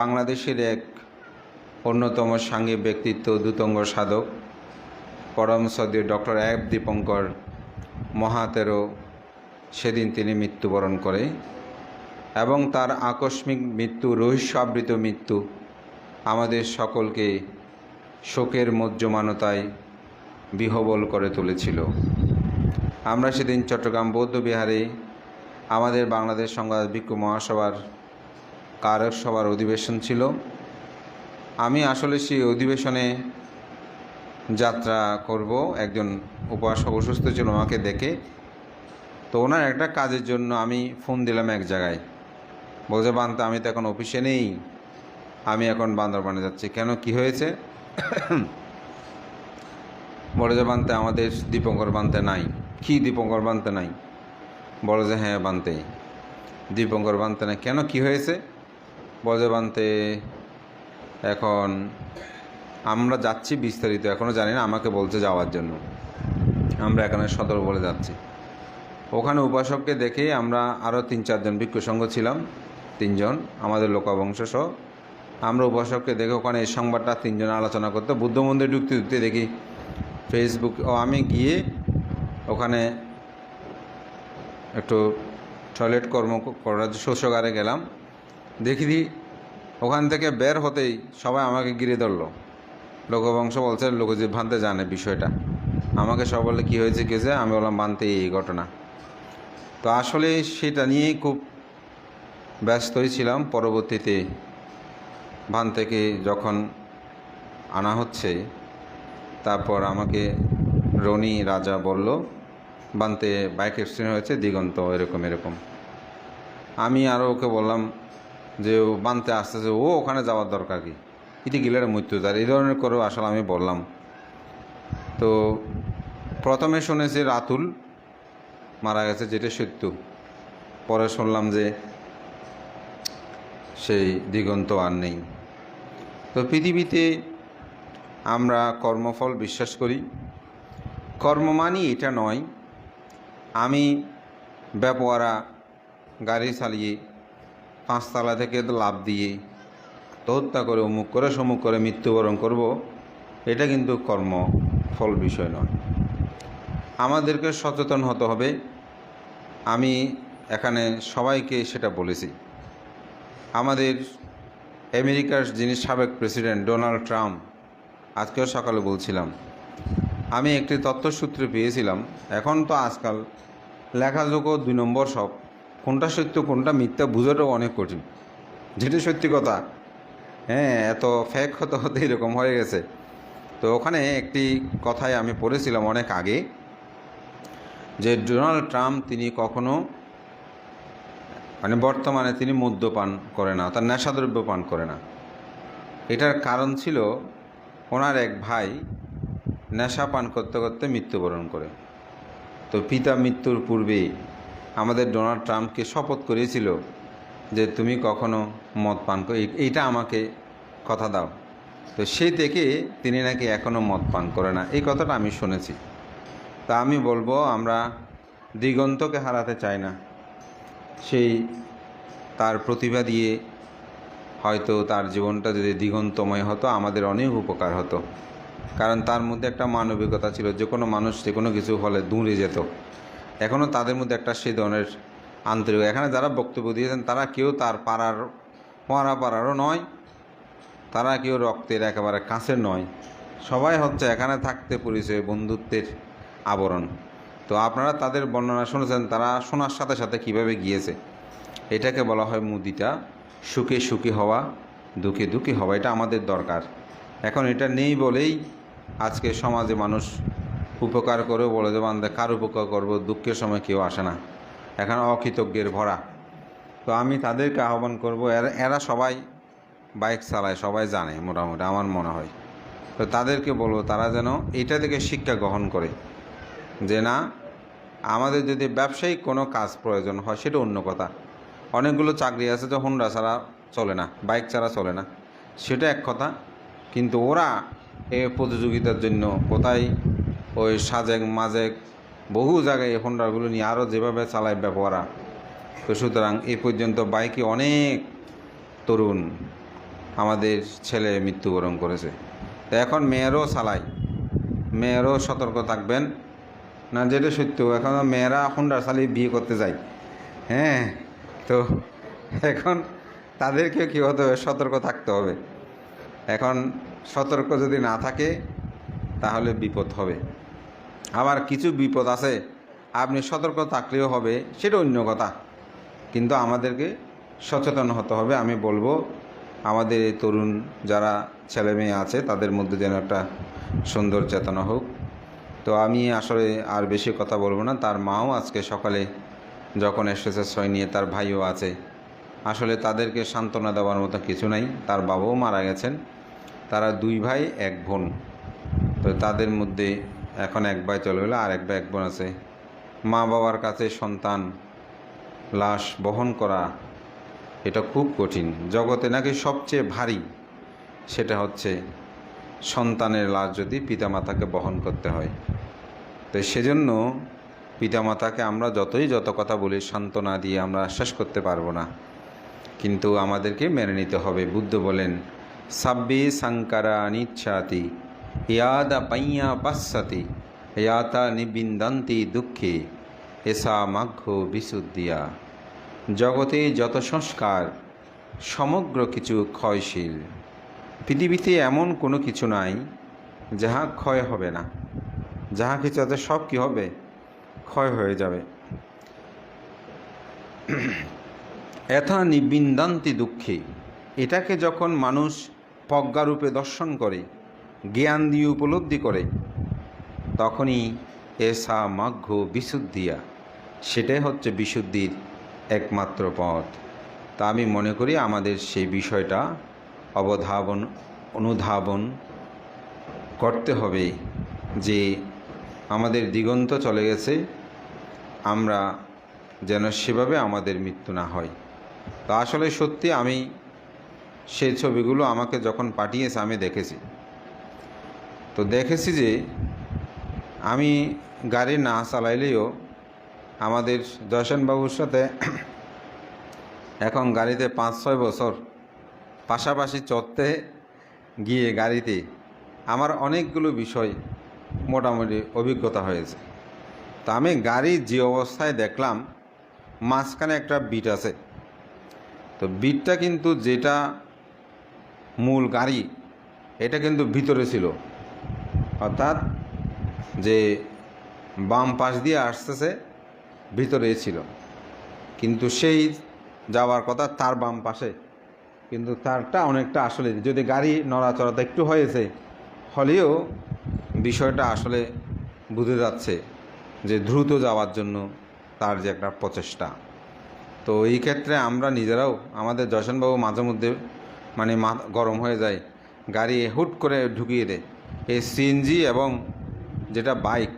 বাংলাদেশের এক অন্যতম সাঙ্গী ব্যক্তিত্ব, দুতঙ্গ সাধক, পরম সদীয় ডক্টর অ্যাব দীপঙ্কর মহাতেরো সেদিন তিনি মৃত্যুবরণ করে এবং তার আকস্মিক মৃত্যু রহস্যাবৃত মৃত্যু আমাদের সকলকে শোকের মজ্জমানতায় বিহবল করে তুলেছিল। আমরা সেদিন চট্টগ্রাম, বৌদ্ধবিহারে আমাদের বাংলাদেশ সংবাদ ভিক্ষু মহাসভার কারক সভার অধিবেশন ছিল। আমি আসলে সেই অধিবেশনে যাত্রা করব। একজন উপাসক অসুস্থ ছিল আমাকে দেখে। তো ওনার একটা কাজের জন্য আমি ফোন দিলাম এক জায়গায়। বলছে, বান্তা, আমি তো এখন অফিসে নেই। আমি এখন বান্দরবানে যাচ্ছি। কেন? কি হয়েছে? বলে যে, বানতে, আমাদের দীপঙ্কর বানতে নাই। কি দীপঙ্কর বানতে নাই? বলে যে হ্যাঁ বানতে। দীপঙ্কর বানতে নাই। কেন? কি হয়েছে? বলে যে বানতে এখন আমরা যাচ্ছি বিস্তারিত এখনও জানি না, আমাকে বলছে যাওয়ার জন্য। আমরা এখানে সদর বলে যাচ্ছি। ওখানে উপাসককে দেখে আমরা আরও তিন চারজন ভিক্ষু সংঘ ছিলাম, তিনজন, আমাদের লোকবংশ সহ। আমরা উপাসককে দেখে ওখানে এই সংবাদটা তিনজন আলোচনা করতে, বুদ্ধ মন্দিরে ঢুকতে ঢুকতে দেখি ফেসবুক ও আমি গিয়ে ওখানে একটু টয়লেট কর্ম করার শৌচাগারে গেলাম। দেখি ওখান থেকে বের হতেই সবাই আমাকে গিরে ধরলো। লোকবংশ বলছে লোকজিৎ ভানতে জানে বিষয়টা। আমাকে সব বলে কী হয়েছে কী হয়েছে আমি বললাম ভানতে এই ঘটনা। তো আসলে সেটা নিয়েই খুব ব্যস্তই ছিলাম। পরবর্তীতে ভান থেকে যখন আনা হচ্ছে, তারপর আমাকে রনি রাজা বলল বানতে বাইক অ্যাক্সিডেন্ট হয়েছে, দিগন্ত এরকম এরকম। আমি আরও ওকে বললাম যে ও বানতে আসতেছে ও ওখানে যাওয়ার দরকার কি? এটি গিলার মৃত্যু, তার এই ধরনের করেও আসলে আমি বললাম। তো প্রথমে শুনেছি রাতুল মারা গেছে, যেটা সত্য। পরে শুনলাম যে সেই দিগন্ত আর নেই। তো পৃথিবীতে আমরা কর্মফল বিশ্বাস করি। কর্ম মানি এটা নয়, আমি ব্যাপারা গাড়ি চালিয়ে পাঁচতলা থেকে লাভ দিয়ে হত্যা করে, অমুক করে, সমুক করে, মৃত্যুবরণ করব, এটা কিন্তু কর্ম, ফল বিষয় নয়। আমাদেরকে সচেতন হতে হবে। আমি এখানে সবাইকে সেটা বলেছি। আমাদের আমেরিকার যিনি সাবেক প্রেসিডেন্ট ডোনাল্ড ট্রাম্প, আজকেও সকালে বলছিলাম, আমি একটি তথ্যসূত্রে পেয়েছিলাম, এখন তো আজকাল লেখাযোগ্য দুই নম্বর সব। কোনটা সত্য, কোনটা মিথ্যা বোঝাটাও অনেক কঠিন। যেটি সত্যি কথা হ্যাঁ এত ফ্যাক হতে হতে এরকম হয়ে গেছে। তো ওখানে একটি কথায় আমি পড়েছিলাম অনেক আগে, যে ডোনাল্ড ট্রাম্প তিনি কখনো মানে বর্তমানে তিনি মদ্যপান করে না, তার নেশাদ্রব্য পান করে না। এটার কারণ ছিল ওনার এক ভাই নেশা পান করতে করতে মৃত্যুবরণ করে। তো পিতা মৃত্যুর পূর্বে আমাদের ডোনাল্ড ট্রাম্পকে শপথ করিয়েছিল যে তুমি কখনো মদ পান এইটা আমাকে কথা দাও। তো সেই থেকে তিনি নাকি এখনও মদ পান করে না। এই কথাটা আমি শুনেছি। তা আমি বলব, আমরা দিগন্তকে হারাতে চাই না। সেই তার প্রতিভা দিয়ে হয়তো তার জীবনটা যদি দিগন্তময় হতো, আমাদের অনেক উপকার হতো। কারণ তার মধ্যে একটা মানবিকতা ছিল, যে কোনো মানুষ যে কোনো কিছু হলে দূরে যেত। এখনও তাদের মধ্যে একটা সেই ধরনের আন্তরিক। এখানে যারা বক্তব্য দিয়েছেন, তারা কেউ তার পাড়ার মরা পাড়ারও নয়, তারা কেউ রক্তের একেবারে কাছের নয়। সবাই হচ্ছে এখানে থাকতে পরিচয় বন্ধুত্বের আবরণ। তো আপনারা তাদের বর্ণনা শুনেছেন, তারা শোনার সাথে সাথে কীভাবে গিয়েছে? এটাকে বলা হয় মুদিটা। সুখে সুখী হওয়া, দুঃখে দুঃখী হওয়া, এটা আমাদের দরকার। এখন এটা নেই বলেই আজকে সমাজে মানুষ উপকার করেও বলে যে বান্ধে কার উপকার করব, দুঃখের সময় কেউ আসে না। এখন অকৃতজ্ঞের ভরা। তো আমি তাদেরকে আহ্বান করব, এরা এরা সবাই বাইক চালায়, সবাই জানে মোটামুটি, আমার মনে হয়। তো তাদেরকে বলব, তারা যেন এটা থেকে শিক্ষা গ্রহণ করে যে না, আমাদের যদি ব্যবসায়িক কোনো কাজ প্রয়োজন হয়, সেটা অন্য কথা। অনেকগুলো চাকরি আছে যে হোন্ডা ছাড়া চলে না, বাইক ছাড়া চলে না। সেটা এক কথা। কিন্তু ওরা এ প্রতিযোগিতার জন্য কোথায় ওই সাজেক, মাজেক, বহু জায়গায় এই হোন্ডাগুলো নিয়ে আরও যেভাবে চালায় ব্যবহারা। তো সুতরাং এ পর্যন্ত বাইকে অনেক তরুণ আমাদের ছেলে মৃত্যুবরণ করেছে। তো এখন মেয়েরও চালাই মেয়েরও সতর্ক থাকবেন। না, যেটা সত্য, এখন মেয়েরা হুন্ডা চালিয়ে বিয়ে করতে যায়। হ্যাঁ তো এখন তাদেরকেও কী হতে হবে? সতর্ক থাকতে হবে। এখন সতর্ক যদি না থাকে, তাহলে বিপদ হবে। আবার কিছু বিপদ আছে, আপনি সতর্ক থাকলেও হবে, সেটা অন্য কথা। কিন্তু আমাদেরকে সচেতন হতে হবে, আমি বলব, আমাদের এই তরুণ যারা ছেলে মেয়ে আছে, তাদের মধ্যে যেন একটা সুন্দর চেতনা হোক। তো আমি আসলে আর বেশি কথা বলব না, তার মাও আজকে সকালে যখন এসেছে ছয় নিয়ে, তার ভাইও আছে। আসলে তাদেরকে সান্ত্বনা দেওয়ার মতো কিছু নাই, তার বাবাও মারা গেছেন। তারা দুই ভাই, এক বোন। তো তাদের মধ্যে এখন এক ভাই চলে গেলো আর এক ভাই এক বোন আছে। মা বাবার কাছে সন্তান লাশ বহন করা, এটা খুব কঠিন। জগতে নাকি সবচেয়ে ভারী সেটা হচ্ছে সন্তানের লাশ যদি পিতামাতাকে বহন করতে হয়। তো সেজন্য পিতামাতাকে আমরা যতই যত কথা বলি, সান্ত্বনা দিয়ে আমরা আশ্বাস করতে পারব না। কিন্তু আমাদেরকে মেনে নিতে হবে। বুদ্ধ বলেন, সাব্বি সাংকারা নিচ্ছাতি ইয়াদা পাইয়া পাশ্চাতি ইয়াতা নিবিন্দান্তি দুঃখে এসা মাঘ্য বিশুদ্ধিয়া জগতে যত সংস্কার, সমগ্র কিছু ক্ষয়শীল। পৃথিবীতে এমন কোনো কিছু নাই, যাহা ক্ষয় হবে না। যাহা কিছু আছে সব কি হবে? ক্ষয় হয়ে যাবে। এথা নিবিন্দান্তি দুঃখে। এটাকে যখন মানুষ প্রজ্ঞারূপে দর্শন করে জ্ঞান দিয়ে উপলব্ধি করে। তখনই এসা মাঘ্য বিশুদ্ধিয়া। সেটাই হচ্ছে বিশুদ্ধির একমাত্র পথ। তা আমি মনে করি আমাদের সেই বিষয়টা অবধাবন, অনুধাবন করতে হবে যে আমাদের দিগন্ত চলে গেছে, আমরা যেন সেভাবে আমাদের মৃত্যু না হয়। তা আসলে সত্যি আমি সেই ছবিগুলো আমাকে যখন পাঠিয়েছে, আমি দেখেছি। তো দেখেছি যে আমি গাড়ি না চালাইলেও আমাদের জয়সেনবাবুর সাথে এখন গাড়িতে পাঁচ, ছয় বছর পাশাপাশি চড়তে গিয়ে গাড়িতে আমার অনেকগুলো বিষয় মোটামুটি অভিজ্ঞতা হয়েছে। তা আমি গাড়ি যে অবস্থায় দেখলাম, মাঝখানে একটা বিট আছে। তো বিটটা কিন্তু যেটা মূল গাড়ি, এটা কিন্তু ভিতরে ছিল। অর্থাৎ যে বাম পাশ দিয়ে আসতেছে, ভিতরে ছিল। কিন্তু সেই যাওয়ার কথা তার বাম পাশে। কিন্তু তারটা অনেকটা আসলে, যদি গাড়ি নড়াচড়াতে একটু হয়েছে, হলেও বিষয়টা আসলে বুঝে যাচ্ছে যে দ্রুত যাওয়ার জন্য তার যে একটা প্রচেষ্টা। তো এই ক্ষেত্রে আমরা নিজেরাও, আমাদের যশনবাবু মাঝে মধ্যে মানে গরম হয়ে যায়, গাড়ি হুট করে ঢুকিয়ে দেয়। এই সিএনজি এবং যেটা বাইক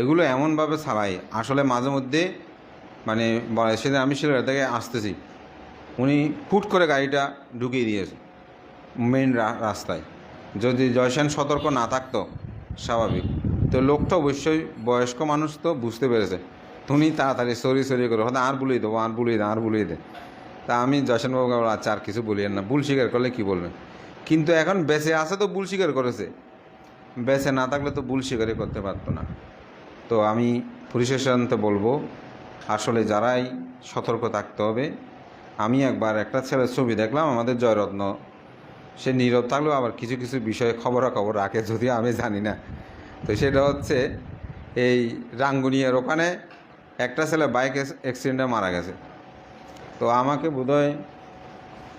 এগুলো এমনভাবে চালাই আসলে মাঝে মধ্যে মানে সেদিন আমি শিলগড় থেকে আসতেছি, উনি ফুট করে গাড়িটা ঢুকিয়ে দিয়েছে মেন রাস্তায়। যদি জয়সেন সতর্ক না থাকতো, স্বাভাবিক। তো লোকটা অবশ্যই বয়স্ক মানুষ তো বুঝতে পেরেছে। তুমি তাড়াতাড়ি সরি সরি করে হয়তো আর বলিয়ে দেবো, আর বলিয়ে দে, আর বলিয়ে দে। তা আমি জয়সেনবাবুকে আচ্ছা আর কিছু বলিয়েন না। ভুল স্বীকার করলে কী বলবেন কিন্তু এখন বেঁচে আছে তো ভুল স্বীকার করেছে। বেঁচে না থাকলে তো ভুল স্বীকারই করতে পারতো না। তো আমি পুলিশের সাথে বলব, আসলে যারাই সতর্ক থাকতে হবে, আমি একবার একটা ছেলের ছবি দেখলাম আমাদের জয়রত্ন। সে নীরব থাকলেও আবার কিছু কিছু বিষয়ে খবরাখবর রাখে, যদিও আমি জানি না। তো সেটা হচ্ছে, এই রাঙ্গুনিয়ার ওখানে একটা ছেলে বাইক অ্যাক্সিডেন্টে মারা গেছে। তো আমাকে বোধহয়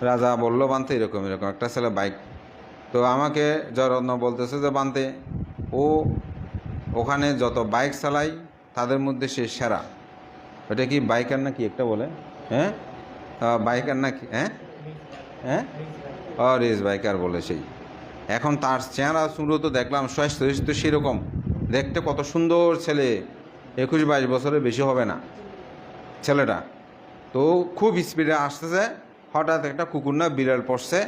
রাজা বলল বানতে এরকম এরকম একটা ছেলে বাইক তো আমাকে জয়রত্ন বলতেছে যে, বানতে, ও ওখানে যত বাইক চালাই তাদের মধ্যে সে সেরা। ওটা কি বাইকার নাকি একটা বলে? হ্যাঁ? বাইকার নাকি? হ্যাঁ? হ্যাঁ? ও, রেস বাইকার বলে সেই। এখন তার চেহারা সুন্দর তো দেখলাম স্বাস্থ্য তো সেরকম। দেখতে কত সুন্দর ছেলে। একুশ বাইশ বছরের বেশি হবে না ছেলেটা। তো খুব স্পিডে আসতেছে, হঠাৎ একটা কুকুর না বিড়াল পড়ছে।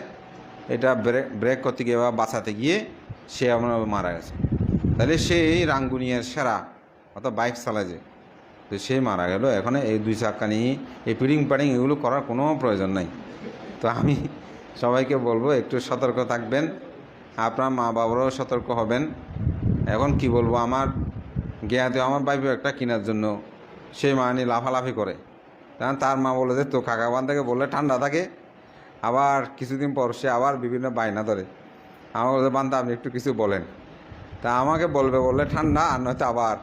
এটা ব্রেক ব্রেক করতে গিয়ে বা বাঁচাতে গিয়ে সে আমরা মারা গেছে। তাহলে সেই রাঙ্গুনিয়ার সেরা অর্থাৎ বাইক চালায় যে, তো সে মারা গেল। এখন এই দুই চাক্কা নিয়ে এই পিডিং পাডিং এগুলো করার কোনো প্রয়োজন নাই। তো আমি সবাইকে বলব, একটু সতর্ক থাকবেন। আপনার মা বাবারাও সতর্ক হবেন। এখন কি বলব, আমার জ্ঞাতে আমার বাইবে একটা কেনার জন্য সে মা নিয়ে লাফালাফি করে। কারণ তার মা বলে যে তো কাকা বান থেকে বললে ঠান্ডা থাকে আবার কিছুদিন পর সে আবার বিভিন্ন বায়না ধরে। আমার বলতে বান্ধা আপনি একটু কিছু বলেন। তা আমাকে বলবে, বললে ঠান্ডা, আর নয়তো আবার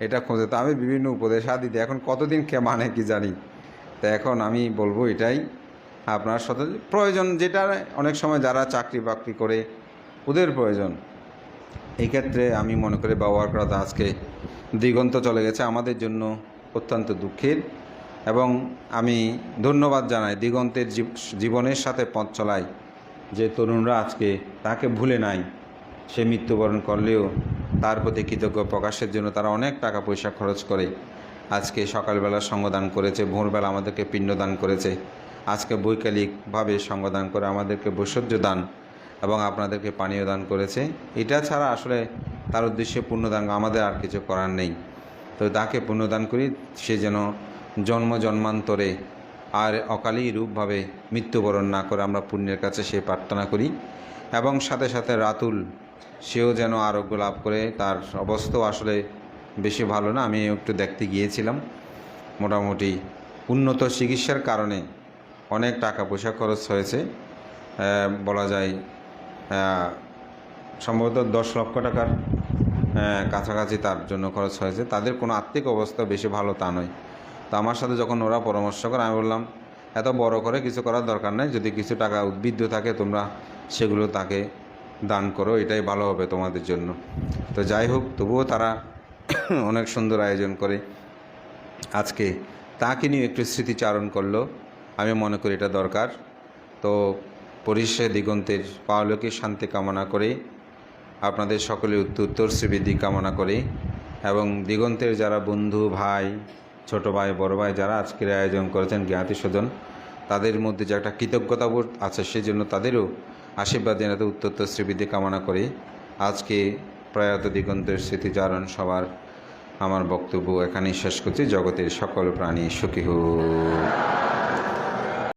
এটা খোঁজে। তো আমি বিভিন্ন উপদেশ দিতে এখন কতদিন কে মানে কি জানি। তা এখন আমি বলব এটাই। আপনার সাথে প্রয়োজন যেটা, অনেক সময় যারা চাকরি বাকরি করে, ওদের প্রয়োজন। এই ক্ষেত্রে আমি মনে করি ব্যবহার করাটা আজকে দিগন্ত চলে গেছে। আমাদের জন্য অত্যন্ত দুঃখের। এবং আমি ধন্যবাদ জানাই দিগন্তের জীব- জীবনের সাথে পথ চলায় যে তরুণরা আজকে তাকে ভুলে নাই। সে মৃত্যুবরণ করলেও তার প্রতি কৃতজ্ঞ প্রকাশের জন্য তারা অনেক টাকা পয়সা খরচ করে। আজকে সকালবেলা সঙ্গদান করেছে, ভোরবেলা আমাদেরকে পিণ্ডদান করেছে। আজকে বৈকালিকভাবে সঙ্গদান করে আমাদেরকে বৈশ্বর্য দান এবং আপনাদেরকে পানীয় দান করেছে। এটা ছাড়া আসলে তার উদ্দেশ্যে পুণ্যদান আমাদের আর কিছু করার নেই। তো তাকে পুণ্যদান করি, সে যেন জন্ম জন্মান্তরে আর অকালেই রূপভাবে মৃত্যুবরণ না করে আমরা পুণ্যের কাছে সে প্রার্থনা করি। এবং সাথে সাথে রাতুল, সেও যেন আরোগ্য লাভ করে। তার অবস্থাও আসলে বেশি ভালো না, আমি একটু দেখতে গিয়েছিলাম। মোটামুটি উন্নত চিকিৎসার কারণে অনেক টাকা পয়সা খরচ হয়েছে। বলা যায় সম্ভবত দশ লক্ষ টাকার কাছাকাছি তার জন্য খরচ হয়েছে। তাদের কোনো আর্থিক অবস্থা বেশি ভালো তা নয়। তো আমার সাথে যখন ওরা পরামর্শ করে, আমি বললাম, এত বড় করে কিছু করার দরকার নেই। যদি কিছু টাকা উদ্বৃদ্ধ থাকে, তোমরা সেগুলো তাকে দান করো। এটাই ভালো হবে তোমাদের জন্য। তো যাই হোক, তবুও তারা অনেক সুন্দর আয়োজন করে। আজকে তাকে নিয়ে একটু স্মৃতিচারণ করল। আমি মনে করি এটা দরকার। তো পরিষে দিগন্তের পাওলকে শান্তি কামনা করে, আপনাদের সকলে উত্তর শ্রীবৃদ্ধি কামনা করে। এবং দিগন্তের যারা বন্ধু, ভাই ছোট ভাই, বড় ভাই যারা আজকের আয়োজন করেছেন জ্ঞাতি স্বজন, তাদের মধ্যে যে একটা কৃতজ্ঞতাবোধ আছে সেই জন্য তাদেরও আশীর্বাদ জানাতে উত্তর শ্রীবৃদ্ধি কামনা করে। আজকে প্রয়াত দিগন্তের স্মৃতিচারণ সবার আমার বক্তব্য এখানেই শেষ করছি। জগতের সকল প্রাণী সুখী হোক।